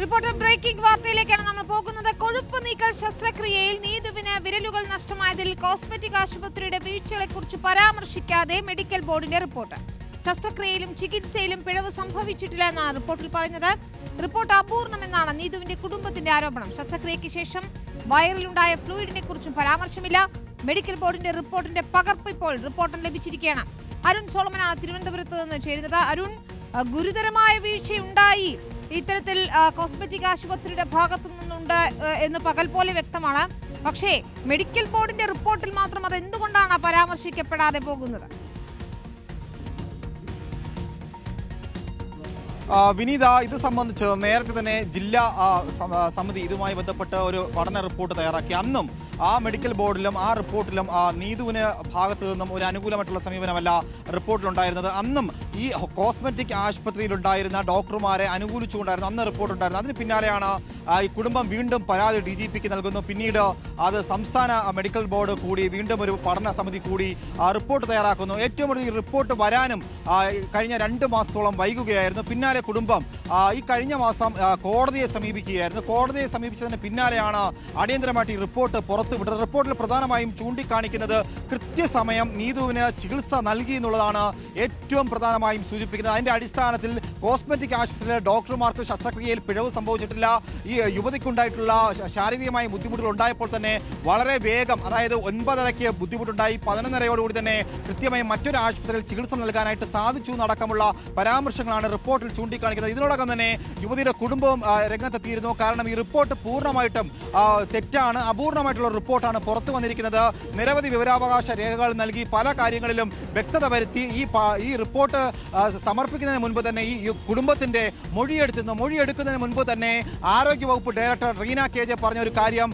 Reporter breaking വാർത്തയിലേക്കാണ് നമ്മൾ പോകുന്നത്. കൊഴുപ്പ് നീക്കൽ ശസ്ത്രക്രിയയിൽ നീതുവിന് വിരലുകൾ നഷ്ടമായതിൽ കോസ്മെറ്റിക് ആശുപത്രിയുടെ വീഴ്ചകളെക്കുറിച്ച് പരാമർശിക്കാതെ മെഡിക്കൽ ബോർഡിന്റെ റിപ്പോർട്ട്. ശസ്ത്രക്രിയയിലും ചികിത്സയിലും പിഴവ് സംഭവിച്ചിട്ടില്ല എന്നാണ് റിപ്പോർട്ടിൽ പറയുന്നത്. റിപ്പോർട്ട് അപൂർണമെന്നാണ് നീതുവിന്റെ കുടുംബത്തിന്റെ ആരോപണം. ശസ്ത്രക്രിയയ്ക്ക് ശേഷം വയറിലുണ്ടായ ഫ്ലൂയിഡിനെ കുറിച്ചും പരാമർശമില്ല. മെഡിക്കൽ ബോർഡിന്റെ റിപ്പോർട്ടിന്റെ പകർപ്പ് ഇപ്പോൾ റിപ്പോർട്ടർ ലഭിച്ചിരിക്കുകയാണ്. അരുൺ സോളമനാണ് തിരുവനന്തപുരത്ത് നിന്ന് ചേരുന്നത്. അരുൺ ഗുരുതരമായ വീഴ്ചയുണ്ടായി. ഇത്തരത്തിൽ കോസ്മെറ്റിക് ആശുപത്രിയുടെ ഭാഗത്തു നിന്നുണ്ട് എന്ന് പകൽ പോലെ വ്യക്തമാണ്. പക്ഷേ മെഡിക്കൽ ബോർഡിന്റെ റിപ്പോർട്ടിൽ മാത്രം അത് എന്തുകൊണ്ടാണ് പരാമർശിക്കപ്പെടാതെ പോകുന്നത്? വിനീത ഇത് സംബന്ധിച്ച് നേരത്തെ തന്നെ ജില്ലാ സമിതി ഇതുമായി ബന്ധപ്പെട്ട് ഒരു പഠന റിപ്പോർട്ട് തയ്യാറാക്കി. അന്നും ആ മെഡിക്കൽ ബോർഡിലും ആ റിപ്പോർട്ടിലും നീതുവിന് ഭാഗത്തു നിന്നും ഒരു അനുകൂലമായിട്ടുള്ള സമീപനമല്ല റിപ്പോർട്ടിലുണ്ടായിരുന്നത്. അന്നും ഈ കോസ്മെറ്റിക് ആശുപത്രിയിലുണ്ടായിരുന്ന ഡോക്ടർമാരെ അനുകൂലിച്ചുകൊണ്ടായിരുന്നു അന്ന് റിപ്പോർട്ട് ഉണ്ടായിരുന്നത് അതിന് പിന്നാലെയാണ് ഈ കുടുംബം വീണ്ടും പരാതി ഡി ജി പിക്ക് നൽകുന്നു. പിന്നീട് അത് സംസ്ഥാന മെഡിക്കൽ ബോർഡ് കൂടി വീണ്ടും ഒരു പഠന സമിതി കൂടി റിപ്പോർട്ട് തയ്യാറാക്കുന്നു. ഏറ്റവും കൂടുതൽ ഈ റിപ്പോർട്ട് വരാനും കഴിഞ്ഞ രണ്ട് മാസത്തോളം വൈകുകയായിരുന്നു. പിന്നാലെ കുടുംബം ഈ കഴിഞ്ഞ മാസം കോടതിയെ സമീപിക്കുകയായിരുന്നു. കോടതിയെ സമീപിച്ചതിന് പിന്നാലെയാണ് അടിയന്തരമായിട്ട് ഈ റിപ്പോർട്ട് പുറത്തുവിട്ടത്. റിപ്പോർട്ടിൽ പ്രധാനമായും ചൂണ്ടിക്കാണിക്കുന്നത് കൃത്യസമയം നീതുവിന് ചികിത്സ നൽകി എന്നുള്ളതാണ് ഏറ്റവും പ്രധാനമായും സൂചിപ്പിക്കുന്നത്. അതിന്റെ അടിസ്ഥാനത്തിൽ കോസ്മെറ്റിക് ആശുപത്രിയിലെ ഡോക്ടർമാർക്ക് ശസ്ത്രക്രിയയിൽ പിഴവ് സംഭവിച്ചിട്ടില്ല. ഈ യുവതിക്കുണ്ടായിട്ടുള്ള ശാരീരികമായ ബുദ്ധിമുട്ടുകൾ ഉണ്ടായപ്പോൾ തന്നെ വളരെ വേഗം അതായത് ഒൻപതരയ്ക്ക് ബുദ്ധിമുട്ടുണ്ടായി. പതിനൊന്നരയോടുകൂടി തന്നെ കൃത്യമായി മറ്റൊരു ആശുപത്രിയിൽ ചികിത്സ നൽകാനായിട്ട് സാധിച്ചു എന്നടക്കമുള്ള പരാമർശങ്ങളാണ് റിപ്പോർട്ടിൽ ചൂണ്ടിക്കാണിക്കുന്നത്. ഇതിനോടകം തന്നെ യുവതിയുടെ കുടുംബവും രംഗത്തെത്തിയിരുന്നു. കാരണം ഈ റിപ്പോർട്ട് പൂർണമായിട്ടും തെറ്റാണ്. അപൂർണമായിട്ടുള്ള റിപ്പോർട്ടാണ് പുറത്തു വന്നിരിക്കുന്നത്. നിരവധി വിവരാവകാശ രേഖകൾ നൽകി പല കാര്യങ്ങളിലും വ്യക്തത വരുത്തി ഈ ഈ റിപ്പോർട്ട് സമർപ്പിക്കുന്നതിന് മുൻപ് തന്നെ ഈ ഈ കുടുംബത്തിന്റെ മൊഴിയെടുത്തുന്നു മൊഴിയെടുക്കുന്നതിന് മുൻപ് തന്നെ ആരോഗ്യവകുപ്പ് ഡയറക്ടർ റീന കെ ജെ പറഞ്ഞ ഒരു കാര്യം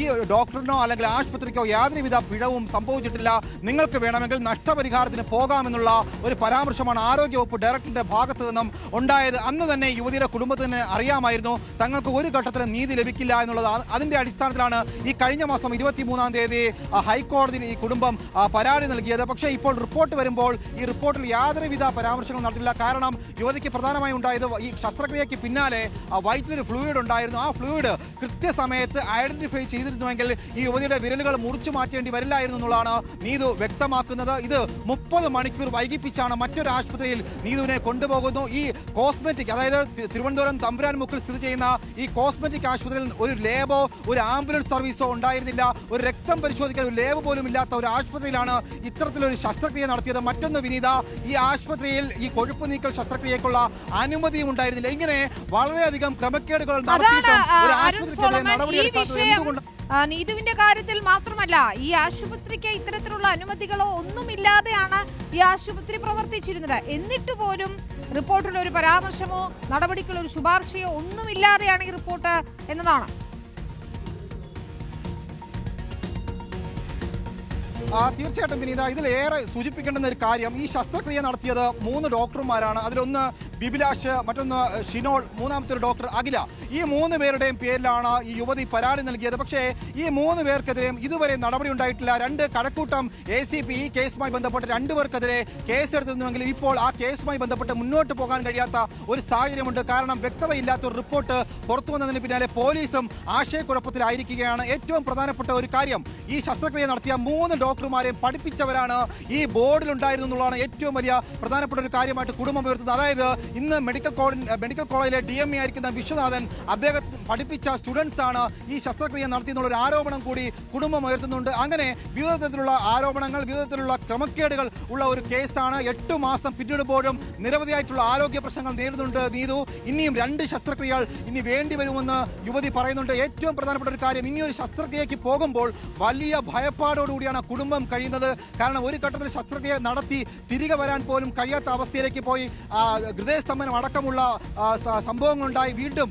ഈ ഡോക്ടറിനോ അല്ലെങ്കിൽ ആശുപത്രിക്കോ യാതൊരുവിധ പിഴവും സംഭവിച്ചിട്ടില്ല. നിങ്ങൾക്ക് വേണമെങ്കിൽ നഷ്ടപരിഹാരത്തിന് പോകാമെന്നുള്ള ഒരു പരാമർശമാണ് ആരോഗ്യവകുപ്പ് ഡയറക്ടറുടെ ഭാഗത്തു നിന്നും ഉണ്ടായത്. അന്ന് തന്നെ യുവതിയുടെ കുടുംബത്തിന് അറിയാമായിരുന്നു. തങ്ങൾക്ക് ഒരു ഘട്ടത്തിലും നീതി ലഭിക്കില്ല എന്നുള്ളത് അതിന്റെ അടിസ്ഥാനത്തിലാണ് ഈ കഴിഞ്ഞ മാസം ഇരുപത്തിമൂന്നാം തീയതി ഹൈക്കോടതി ഹൈക്കോടതിയിൽ ഈ കുടുംബം പരാതി നൽകിയത്. പക്ഷേ ഇപ്പോൾ റിപ്പോർട്ട് വരുമ്പോൾ ഈ റിപ്പോർട്ടിൽ യാതൊരുവിധ പരാമർശങ്ങളും നടത്തില്ല കാരണം യുവതിക്ക് പ്രധാനമായി ഉണ്ടായത് ഈ ശസ്ത്രക്രിയയ്ക്ക് പിന്നാലെ വയറ്റിലൊരു ഫ്ലൂയിഡ് ഉണ്ടായിരുന്നു. ആ ഫ്ലൂയിഡ് കൃത്യസമയത്ത് ഐഡന്റിഫൈ ചെയ്തിരുന്നുവെങ്കിൽ ഈ യുവതിയുടെ വിരലുകൾ മുറിച്ചു മാറ്റേണ്ടി വരില്ലായിരുന്നു എന്നുള്ളതാണ് നീതു വ്യക്തമാക്കുന്നത്. ഇത് മുപ്പത് മണിക്കൂർ വൈകിപ്പിച്ചാണ് മറ്റൊരു ആശുപത്രിയിൽ നീതുവിനെ കൊണ്ടുപോകുന്നു. ഈ കോസ്മെറ്റിക് അതായത് തി- തിരുവനന്തപുരം തമ്പുരാൻ മുക്കിൽ സ്ഥിതി ചെയ്യുന്ന ഈ കോസ്മെറ്റിക് ആശുപത്രിയിൽ ഒരു ലേബോ ഒരു ആംബുലൻസ് സർവീസോ ഉണ്ടായിരുന്നില്ല. ഒരു രക്തം പരിശോധിക്കാൻ ഒരു ലേബ് പോലും ഇല്ലാത്ത ഒരു ആശുപത്രിയിലാണ് ഇത്തരത്തിലൊരു ശസ്ത്രക്രിയ നടത്തിയത്. മറ്റൊന്ന് വിനീത ഈ ആശുപത്രിയിൽ ഈ കൊഴുപ്പ് നീക്കൽ ശസ്ത്രക്രിയക്കുള്ള അനുമതിയും ഉണ്ടായിരുന്നില്ല. ഇങ്ങനെ വളരെയധികം ക്രമക്കേടുകൾ നടത്തിയിട്ടും ഒരു ആശുപത്രിക്കെതിരെ നടപടിയെടുക്കാത്തത് എന്തുകൊണ്ട്? നീതുവിന്റെ കാര്യത്തിൽ മാത്രമല്ല ഈ ആശുപത്രിക്ക് ഇത്തരത്തിലുള്ള അനുമതികളോ ഒന്നുമില്ലാതെയാണ് ഈ ആശുപത്രി പ്രവർത്തിച്ചിരുന്നത്. എന്നിട്ട് പോലും റിപ്പോർട്ടിൽ ഒരു പരാമർശമോ നടപടിക്കുള്ള ഒരു ശുപാർശയോ ഒന്നുമില്ലാതെയാണ് ഈ റിപ്പോർട്ട് എന്നതാണ്. തീർച്ചയായിട്ടും വിനീത ഇതിലേറെ സൂചിപ്പിക്കേണ്ടുന്ന ഒരു കാര്യം ഈ ശസ്ത്രക്രിയ നടത്തിയത് മൂന്ന് ഡോക്ടർമാരാണ്. അതിലൊന്ന് ബിബിലാഷ് മറ്റൊന്ന് ഷിനോൾ മൂന്നാമത്തെ ഒരു ഡോക്ടർ അഖില. ഈ മൂന്ന് പേരുടെയും പേരിലാണ് ഈ യുവതി പരാതി നൽകിയത്. പക്ഷേ ഈ മൂന്ന് പേർക്കെതിരെയും ഇതുവരെ നടപടി ഉണ്ടായിട്ടില്ല. രണ്ട് കഴക്കൂട്ടം എ സി പി ഈ കേസുമായി ബന്ധപ്പെട്ട് രണ്ടുപേർക്കെതിരെ കേസെടുത്തിരുന്നുവെങ്കിലും ഇപ്പോൾ ആ കേസുമായി ബന്ധപ്പെട്ട് മുന്നോട്ട് പോകാൻ കഴിയാത്ത ഒരു സാഹചര്യമുണ്ട്. കാരണം വ്യക്തതയില്ലാത്ത ഒരു റിപ്പോർട്ട് പുറത്തു വന്നതിന് പിന്നാലെ പോലീസും ആശയക്കുഴപ്പത്തിലായിരിക്കുകയാണ്. ഏറ്റവും പ്രധാനപ്പെട്ട ഒരു കാര്യം ഈ ശസ്ത്രക്രിയ നടത്തിയ മൂന്ന് ഡോക്ടർമാരെയും പഠിപ്പിച്ചവരാണ് ഈ ബോർഡിൽ ഉണ്ടായിരുന്നു എന്നുള്ളതാണ് ഏറ്റവും വലിയ പ്രധാനപ്പെട്ട ഒരു കാര്യമായിട്ട് കുടുംബം ഉയർത്തുന്നത്. അതായത് ഇന്ന് മെഡിക്കൽ കോളേജ് മെഡിക്കൽ കോളേജിലെ ഡി എം എ ആയിരിക്കുന്ന വിശ്വനാഥൻ അദ്ദേഹം പഠിപ്പിച്ച സ്റ്റുഡൻസ് ആണ് ഈ ശസ്ത്രക്രിയ നടത്തിയെന്നുള്ള ഒരു ആരോപണം കൂടി കുടുംബം ഉയർത്തുന്നുണ്ട്. അങ്ങനെ വിവിധ തരത്തിലുള്ള ആരോപണങ്ങൾ വിവിധ തരത്തിലുള്ള ക്രമക്കേടുകൾ ഉള്ള ഒരു കേസാണ് എട്ട് മാസം പിന്നിടുമ്പോഴും നിരവധിയായിട്ടുള്ള ആരോഗ്യ പ്രശ്നങ്ങൾ നേരിടുന്നുണ്ട് നീതു. ഇനിയും രണ്ട് ശസ്ത്രക്രിയകൾ ഇനി വേണ്ടി വരുമെന്ന് യുവതി പറയുന്നുണ്ട്. ഏറ്റവും പ്രധാനപ്പെട്ട ഒരു കാര്യം ഇനി ഒരു ശസ്ത്രക്രിയയ്ക്ക് പോകുമ്പോൾ വലിയ ഭയപ്പാടോടുകൂടിയാണ് ആ കുടുംബം കഴിയുന്നത് കാരണം ഒരു ഘട്ടത്തിൽ ശസ്ത്രക്രിയ നടത്തി തിരികെ വരാൻ പോലും കഴിയാത്ത അവസ്ഥയിലേക്ക് പോയി. ഹൃദയസ്തംഭനം അടക്കമുള്ള സംഭവങ്ങളുണ്ടായി. വീണ്ടും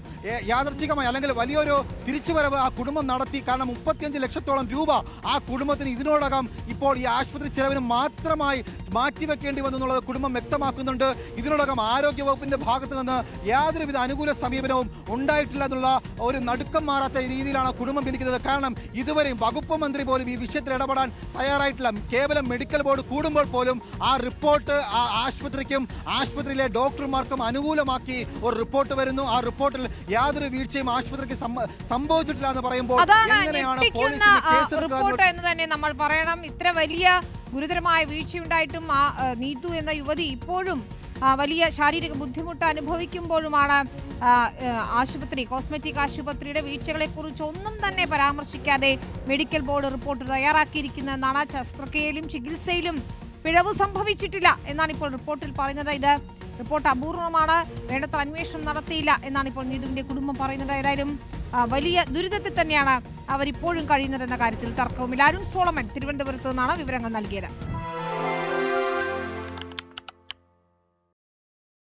യാദർച്ഛികമായി അല്ലെങ്കിൽ വലിയൊരു തിരിച്ചുവരവ് ആ കുടുംബം നടത്തി. കാരണം മുപ്പത്തിയഞ്ച് ലക്ഷത്തോളം രൂപ ആ കുടുംബത്തിന് ഇതിനോടകം ഇപ്പോൾ ഈ ആശുപത്രി ചെലവിന് മാത്രമായി മാറ്റിവെക്കേണ്ടി വന്നു എന്നുള്ളത് കുടുംബം വ്യക്തമാക്കുന്നുണ്ട്. ഇതിനോടകം ആരോഗ്യ വകുപ്പിന്റെ ഭാഗത്ത് നിന്ന് യാതൊരുവിധ അനുകൂല സമീപനവും ഉണ്ടായിട്ടില്ല എന്നുള്ള ഒരു നടുക്കം മാറാത്ത രീതിയിലാണ് കുടുംബം പിരിക്കുന്നത് കാരണം ഇതുവരെയും വകുപ്പ് മന്ത്രി പോലും ഈ വിഷയത്തിൽ ഇടപെടാൻ തയ്യാറായിട്ടില്ല. കേവലം മെഡിക്കൽ ബോർഡ് കൂടുമ്പോൾ പോലും ആ റിപ്പോർട്ട് ആ ആശുപത്രിക്കും ആശുപത്രിയിലെ ഡോക്ടർമാർക്കും അനുകൂലമാക്കി ഒരു റിപ്പോർട്ട് വരുന്നു. ആ റിപ്പോർട്ടിൽ യാതൊരു വീഴ്ചയും ആശുപത്രിക്ക് സംഭ- സംഭവിച്ചിട്ടില്ല എന്ന് പറയുമ്പോൾ എങ്ങനെയാണ് റിപ്പോർട്ട് എന്ന് തന്നെ നമ്മൾ പറയണം. ഇത്ര വലിയ ഗുരുതരമായ വീഴ്ചയുണ്ടായിട്ടും ആ നീതു എന്ന യുവതി ഇപ്പോഴും വലിയ ശാരീരിക ബുദ്ധിമുട്ട് അനുഭവിക്കുമ്പോഴുമാണ് ആശുപത്രി കോസ്മെറ്റിക് ആശുപത്രിയുടെ വീഴ്ചകളെ കുറിച്ച് ഒന്നും തന്നെ പരാമർശിക്കാതെ മെഡിക്കൽ ബോർഡ് റിപ്പോർട്ട് തയ്യാറാക്കിയിരിക്കുന്നതെന്നാണ് ശസ്ത്രക്രിയയിലും ചികിത്സയിലും പിഴവ് സംഭവിച്ചിട്ടില്ല എന്നാണ് ഇപ്പോൾ റിപ്പോർട്ടിൽ പറയുന്നത്. ഇത് റിപ്പോർട്ട് അപൂർവമാണ് വേണ്ടത്ര അന്വേഷണം നടത്തിയില്ല എന്നാണ് ഇപ്പോൾ നീതുവിന്റെ കുടുംബം പറയുന്നത്. ഏതായാലും വലിയ ദുരിതത്തിൽ തന്നെയാണ് അവരിപ്പോഴും കഴിയുന്നതെന്ന കാര്യത്തിൽ തർക്കവുമില്ല. അരുൺ സോളമൻ തിരുവനന്തപുരത്ത് നിന്നാണ് വിവരങ്ങൾ നൽകിയത്.